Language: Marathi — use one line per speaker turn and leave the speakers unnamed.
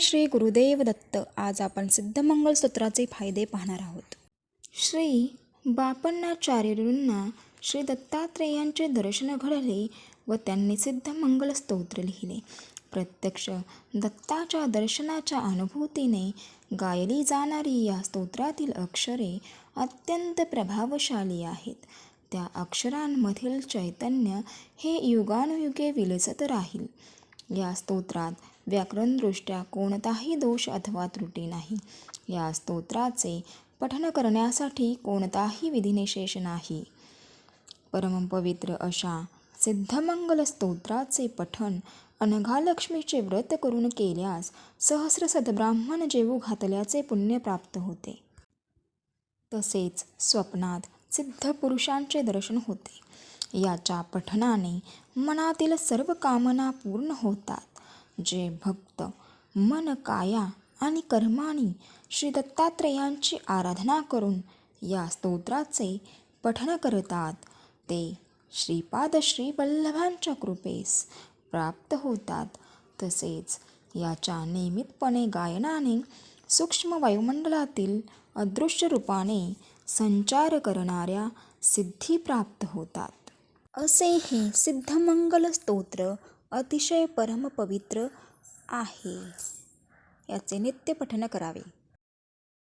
श्री गुरुदेव दत्त. आज आपण सिद्धमंगल सूत्राचे फायदे पाहणार आहोत. श्री बापन्नाचार्यूंना श्री दत्तात्रेयांचे दर्शन घडले व त्यांनी सिद्धमंगल स्तोत्र लिहिले. प्रत्यक्ष दत्ताच्या दर्शनाच्या अनुभूतीने गायली जाणारी या स्तोत्रातील अक्षरे अत्यंत प्रभावशाली आहेत. त्या अक्षरांमधील चैतन्य हे युगानुयुगे विलसत राहील. या स्तोत्रात व्याकरणदृष्ट्या कोणताही दोष अथवा त्रुटी नाही. या स्तोत्राचे पठन करण्यासाठी कोणताही विधिनिशेष नाही. परमपवित्र अशा सिद्धमंगल स्तोत्राचे पठन अनघालक्ष्मीचे व्रत करून केल्यास सहस्र सद्ब्राह्मण जेवू घातल्याचे पुण्य प्राप्त होते. तसेच स्वप्नात सिद्ध पुरुषांचे दर्शन होते. याच्या पठनाने मनातील सर्व कामना पूर्ण होतात. जे भक्त मन काया आणि कर्माणी श्री दत्तात्रेयांची आराधना करून या स्तोत्राचे पठन करतात ते श्रीपाद श्री वल्लभांच्या कृपेस प्राप्त होतात. तसेच याच्या नियमितपणे गायनाने सूक्ष्म वायुमंडलातील अदृश्य रूपाने संचार करणाऱ्या सिद्धी प्राप्त होतात. असे हे सिद्धमंगल स्तोत्र अतिशय परमपवित्र आहे. याचे नित्य पठन करावे.